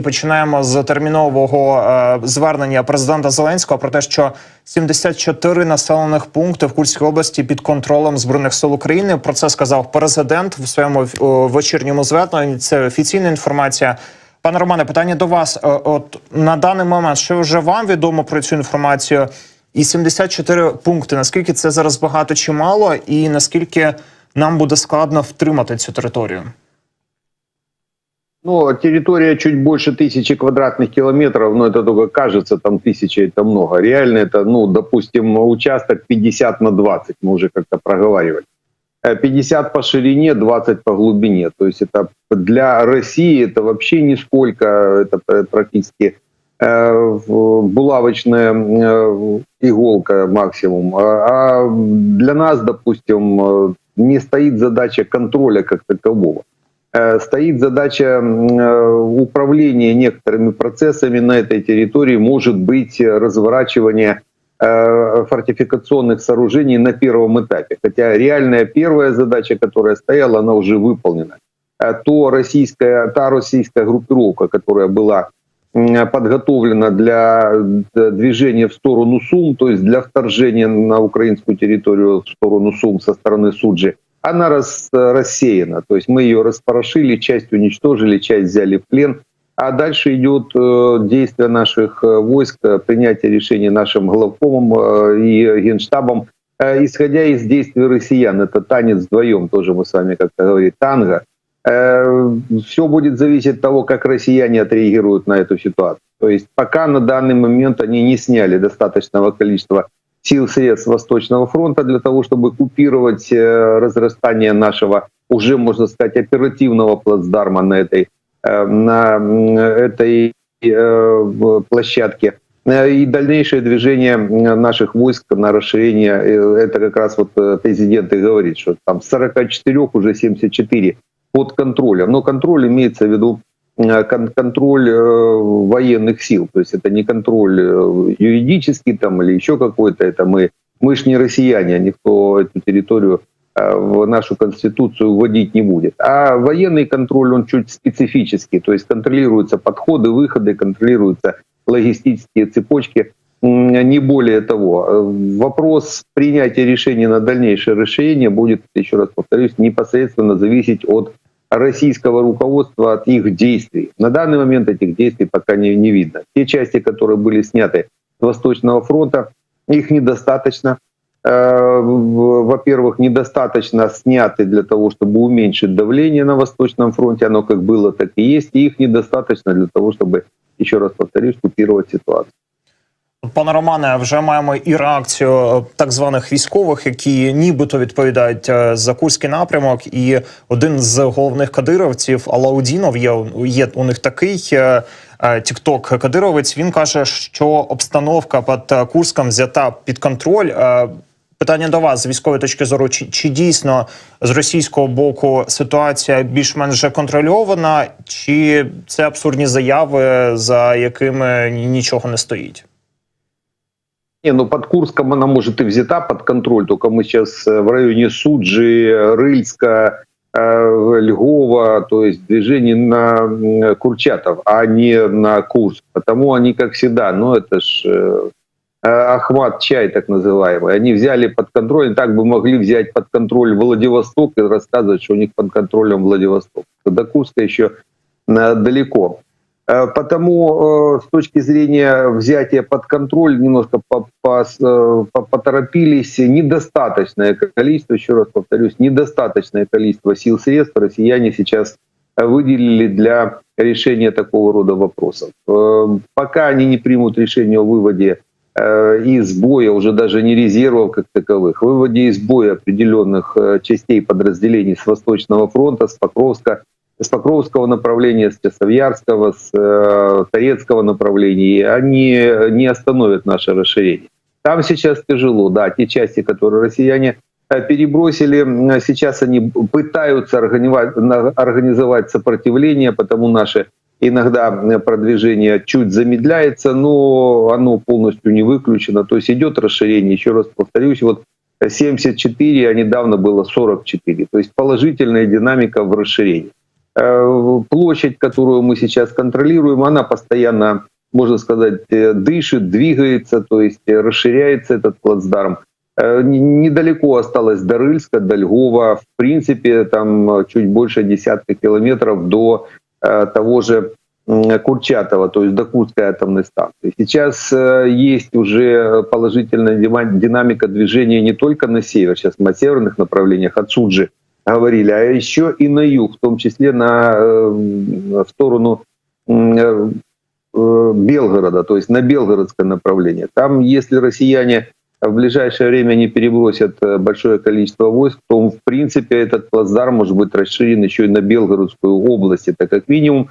І починаємо з термінового е, звернення президента Зеленського про те, що 74 населених пункти в Курській області під контролем збройних сил України. Про це сказав президент в своєму вечірньому зверненні. Це офіційна інформація. Пане Романе, питання до вас. Е, От на даний момент, що вже вам відомо про цю інформацію? І 74 пункти. Наскільки це зараз багато чи мало, і наскільки нам буде складно втримати цю територію? Ну, территория чуть больше тысячи квадратных километров, но это только кажется, там тысяча это много. Реально это, ну, допустим, участок 50 на 20, мы уже как-то проговаривали. Э, 50 по ширине, 20 по глубине. То есть это для России это вообще нисколько, это пр- практически э, булавочная э, иголка максимум. А а для нас, допустим, э, не стоит задача контроля как такового э, стоит задача э, управления некоторыми процессами на этой территории, может быть э, разворачивание э, фортификационных сооружений на первом этапе. Хотя реальная первая задача, которая стояла, она уже выполнена. Э, То российская, та российская группировка, которая была подготовлена для движения в сторону Сум, то есть для вторжения на украинскую территорию в сторону Сум со стороны Суджи, она рас- рассеяна. То есть мы ее распорошили, часть уничтожили, часть взяли в плен. А дальше идет э, действие наших э, войск, э, принятие решений нашим главкомом и генштабом, исходя из действий россиян. Это танец вдвоем, тоже мы с вами как-то говорили, танго. Все будет зависеть от того, как россияне отреагируют на эту ситуацию. То есть пока на данный момент они не сняли достаточного количества сил средств Восточного фронта для того, чтобы купировать э, разрастание нашего уже, можно сказать, оперативного плацдарма на этой, э, на этой э, в- площадке. И дальнейшее движение наших войск на расширение, это как раз вот президент и говорит, что там с 44 уже 74 под контролем. Но контроль имеется в виду контроль э, военных сил. То есть это не контроль э, юридический там или еще какой-то. Это мы, мы ж не россияне, никто эту территорию э, в нашу конституцию вводить не будет. А военный контроль, он чуть специфический. То есть контролируются подходы, выходы, контролируются логистические цепочки. Не более того, Э, вопрос принятия решения на дальнейшее расширение будет, еще раз повторюсь, непосредственно зависеть от российского руководства, от их действий. На данный момент этих действий пока не, не видно. Те части, которые были сняты с Восточного фронта, их недостаточно. Э, Во-первых, недостаточно сняты для того, чтобы уменьшить давление на Восточном фронте. Оно как было, так и есть. И их недостаточно для того, чтобы, еще раз повторюсь, купировать ситуацию. Пане Романе, вже маємо і реакцію е, так званих військових, які нібито відповідають е, за курський напрямок. І один з головних кадировців Алаудінов є, є у них такий е, тікток кадировець. Він каже, що обстановка під Курском взята під контроль. Питання до вас з військової точки зору: чи, чи дійсно з російського боку ситуація більш-менш контрольована, чи це абсурдні заяви, за якими нічого не стоїть? Не, ну под Курском она может и взята под контроль, только мы сейчас э, в районе Суджи, Рыльска, э, Львова, то есть движение на Курчатов, а не на Курск. Потому они, как всегда, ну это ж э, Ахмат чай так называемый, они взяли под контроль, так бы могли взять под контроль Владивосток и рассказывать, что у них под контролем Владивосток. До Курска еще далеко. Э, Потому э, с точки зрения взятия под контроль немножко э, по- поторопились. Недостаточное количество, еще раз повторюсь, недостаточное количество сил средств россияне сейчас выделили для решения такого рода вопросов. Пока они не примут решение о выводе из боя, уже даже не резервов как таковых, выводе из боя определенных частей подразделений с Восточного фронта, с Покровска, с Покровского направления, с Часовьярского, с э, Торецкого направления, они не остановят наше расширение. Там сейчас тяжело, да, те части, которые россияне э, перебросили, сейчас они пытаются организовать, сопротивление, потому наше иногда э, продвижение чуть замедляется, но оно полностью не выключено. То есть идет расширение, еще раз повторюсь, вот 74, а недавно было 44. То есть положительная динамика в расширении. Э, Площадь, которую мы сейчас контролируем, она постоянно, можно сказать, э, дышит, двигается, то есть э, расширяется этот плацдарм. Недалеко осталось до Рыльска, до Львова. В принципе, там чуть больше десятка километров до того же Курчатова, то есть до Курской атомной станции. Сейчас есть уже положительная динамика движения не только на север, сейчас о северных направлениях, от Суджи говорили, а еще и на юг, в том числе на э, в сторону э, э, Белгорода, то есть на белгородское направление. Там, если россияне в ближайшее время не перебросят большое количество войск, то, в принципе, этот плацдарм может быть расширен еще и на Белгородскую область, это как минимум.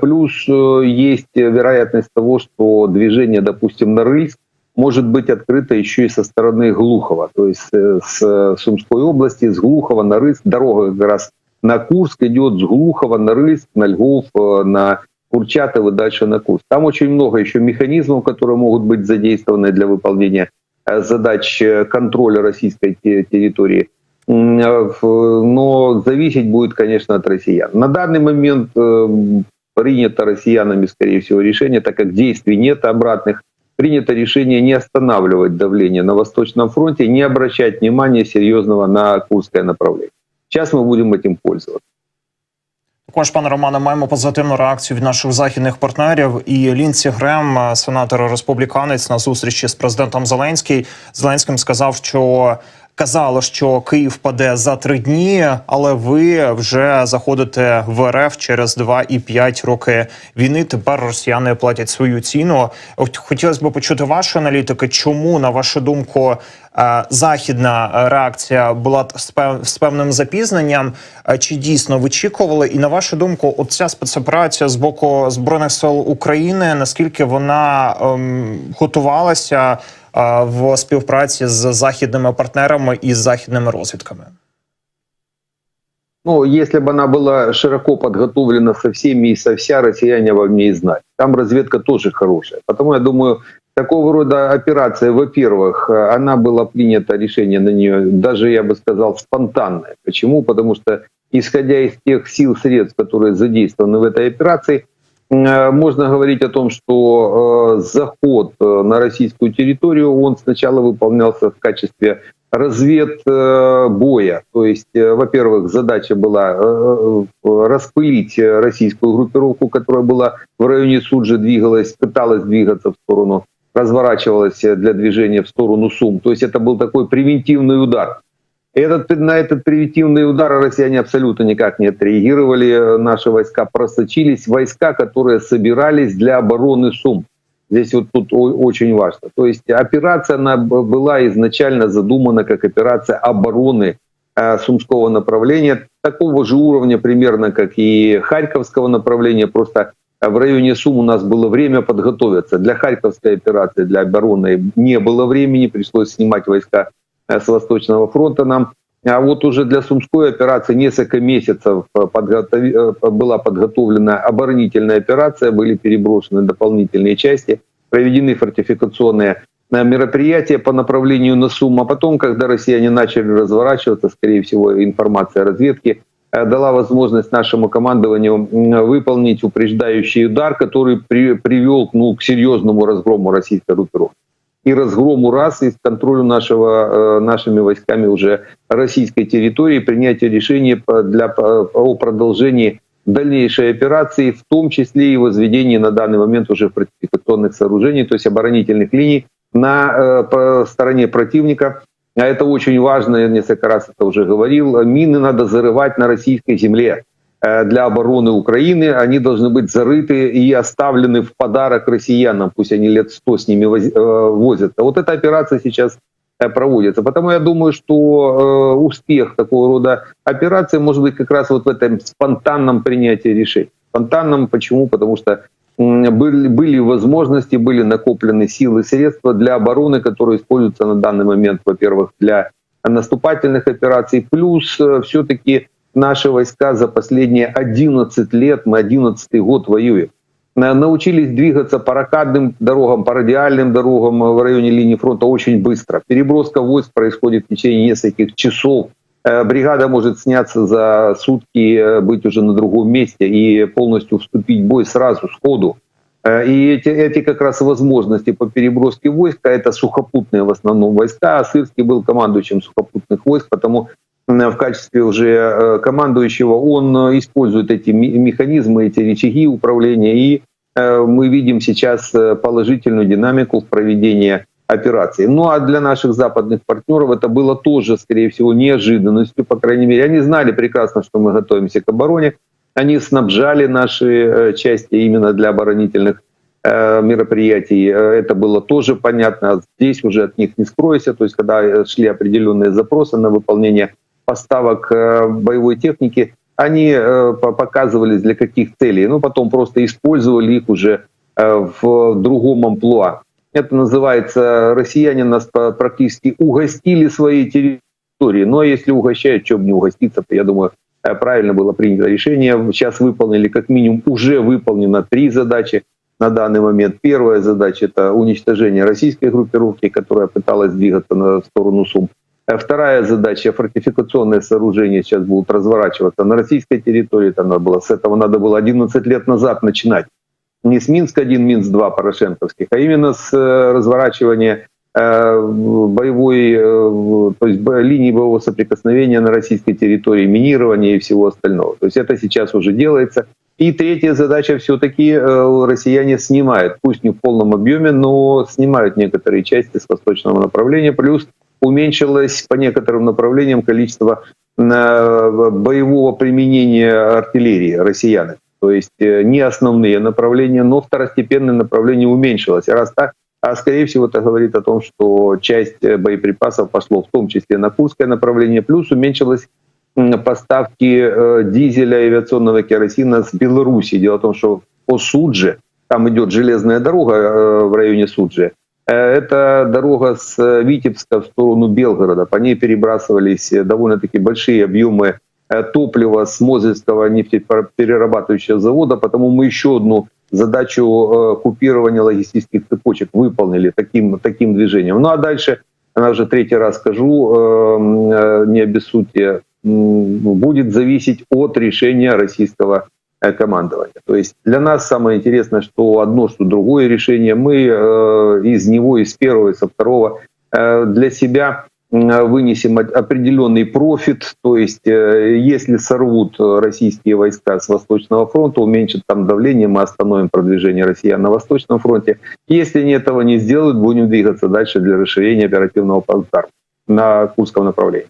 Плюс есть вероятность того, что движение, допустим, на Рыльск может быть открыто еще и со стороны Глухова, то есть э, с э, Сумской области, с Глухова на Рыльск. Дорога как раз на Курск идет с Глухова на Рыльск, на Львов, э, на Курчатов и дальше на Курск. Там очень много еще механизмов, которые могут быть задействованы для выполнения задач контроля российской те- территории. Но зависеть будет, конечно, от россиян. На данный момент принято россиянами, скорее всего, решение, так как действий нет обратных, принято решение не останавливать давление на Восточном фронте, не обращать внимания серьезного на Курское направление. Сейчас мы будем этим пользоваться. Також, пане Романе, маємо позитивну реакцію від наших західних партнерів. І Лінсі Грем, е, сенатор республіканець, на зустрічі з президентом Зеленський Зеленським сказав, що казали, що Київ паде за три дні, але ви вже заходите в РФ через 2,5 роки війни. Тепер росіяни платять свою ціну. От хотілося б почути ваші аналітики, чому на вашу думку е, західна реакція була з певним запізненням? Е, Чи дійсно вичікували? І на вашу думку, оця спецоперація з боку збройних сил України наскільки вона ем, готувалася в співпраці з західними партнерами і з західними розвідками? Ну, если бы она была широко подготовлена со всеми и со вся, россияне вам не знать. Там разведка тоже хорошая. Потому я думаю, такого рода операция, во-первых, э, она была принята, решение на нее, даже, я бы сказал, спонтанное. Почему? Потому что, исходя из тех сил, средств, которые задействованы в этой операции, э, можно говорить о том, что э, заход э, на российскую территорию, он сначала выполнялся в качестве развед э, боя. То есть, э, во-первых, задача была э, э, распылить э, российскую группировку, которая была в районе Суджи, двигалась, пыталась двигаться в сторону, разворачивалась э, для движения в сторону Сум. То есть это был такой превентивный удар. Этот, на этот превентивный удар россияне абсолютно никак не отреагировали. Наши войска просочились. Войска, которые собирались для обороны Сум. Здесь вот тут очень важно. То есть операция она была изначально задумана как операция обороны э, Сумского направления, такого же уровня примерно, как и Харьковского направления. Просто э, в районе Сум у нас было время подготовиться. Для Харьковской операции, для обороны не было времени, пришлось снимать войска с Восточного фронта нам. А вот уже для Сумской операции несколько месяцев э, подготови- э, была подготовлена оборонительная операция, были переброшены дополнительные части, проведены фортификационные э, мероприятия по направлению на Сум. А потом, когда россияне начали разворачиваться, скорее всего, информация разведки э, дала возможность нашему командованию выполнить упреждающий удар, который при- привел ну, к серьезному разгрому российской группировки и разгрому раз и контролю нашего, э, нашими войсками уже российской территории, принятие решения для, о продолжении дальнейшей операции, в том числе и возведении на данный момент уже фортификационных сооружений, то есть оборонительных линий на э, стороне противника. А это очень важно, я несколько раз это уже говорил. Мины надо зарывать на российской земле для обороны Украины. Они должны быть зарыты и оставлены в подарок россиянам. Пусть они лет сто с ними э, возятся. Вот эта операция сейчас э, проводится. Потому я думаю, что э, успех такого рода операции может быть как раз вот в этом спонтанном принятии решений. Спонтанном почему? Потому что были, были возможности, были накоплены силы, средства для обороны, которые используются на данный момент, во-первых, для наступательных операций, плюс все-таки наши войска за последние 11 лет, мы 11 год воюем, на- научились двигаться по ракадным дорогам, по радиальным дорогам в районе линии фронта очень быстро. Переброска войск происходит в течение нескольких часов э, бригада может сняться за сутки, э, быть уже на другом месте и полностью вступить в бой сразу, сходу. Э, И эти, эти как раз возможности по переброске войск, а это сухопутные в основном войска, а Сырский был командующим сухопутных войск, потому э, в качестве уже э, командующего он э, использует эти механизмы, эти рычаги управления, и э, мы видим сейчас э, положительную динамику в проведении операции. Ну а для наших западных партнеров это было тоже, скорее всего, неожиданностью, по крайней мере. Они знали прекрасно, что мы готовимся к обороне, они снабжали наши э, части именно для оборонительных э, мероприятий. Э, Это было тоже понятно. А Здесь уже от них не скроешься. То есть, когда э, шли определенные запросы на выполнение поставок э, боевой техники, они э, по- показывались для каких целей. Ну, потом просто использовали их уже э, в другом амплуа. Это называется, россияне нас практически угостили своей территории. Но если угощают, чем не угоститься, то я думаю, правильно было принято решение. Сейчас выполнили, как минимум, уже выполнено три задачи на данный момент. Первая задача – это уничтожение российской группировки, которая пыталась двигаться на сторону Сум. А Вторая задача – фортификационные сооружения сейчас будут разворачиваться на российской территории. Там надо было, с этого надо было 11 лет назад начинать. Не с Минск-1, Минск-2 порошенковских, а именно с э, разворачивания э, боевой, э, то есть линии боевого соприкосновения на российской территории, минирования и всего остального. То есть это сейчас уже делается. И третья задача все-таки э, россияне снимают, пусть не в полном объеме, но снимают некоторые части с восточного направления, плюс уменьшилось по некоторым направлениям количество э, боевого применения артиллерии россиян. То есть э, не основные направления, но второстепенные направления уменьшилось. Раз так, а скорее всего это говорит о том, что часть э, боеприпасов пошло в том числе на Курское направление, плюс уменьшилось поставки дизеля и авиационного керосина с Беларуси. Дело в том, что по Судже, там идет железная дорога в районе Суджи, Э, это дорога с э, Витебска в сторону Белгорода. По ней перебрасывались э, довольно-таки большие объемы э, топлива с Мозельского нефтеперерабатывающего завода, потому мы еще одну задачу э, купирования логистических цепочек выполнили таким, таким движением. Ну а дальше, я уже третий раз скажу, э, э, не обессудьте, будет зависеть от решения российского э, командования. То есть для нас самое интересное, что одно, что другое решение, мы э, из него, из первого, со второго э, для себя вынесем определенный профит, то есть э, если сорвут э, российские войска с Восточного фронта, уменьшат там давление, мы остановим продвижение россиян на Восточном фронте. Если они этого не сделают, будем двигаться дальше для расширения оперативного плацдарма на Курском направлении.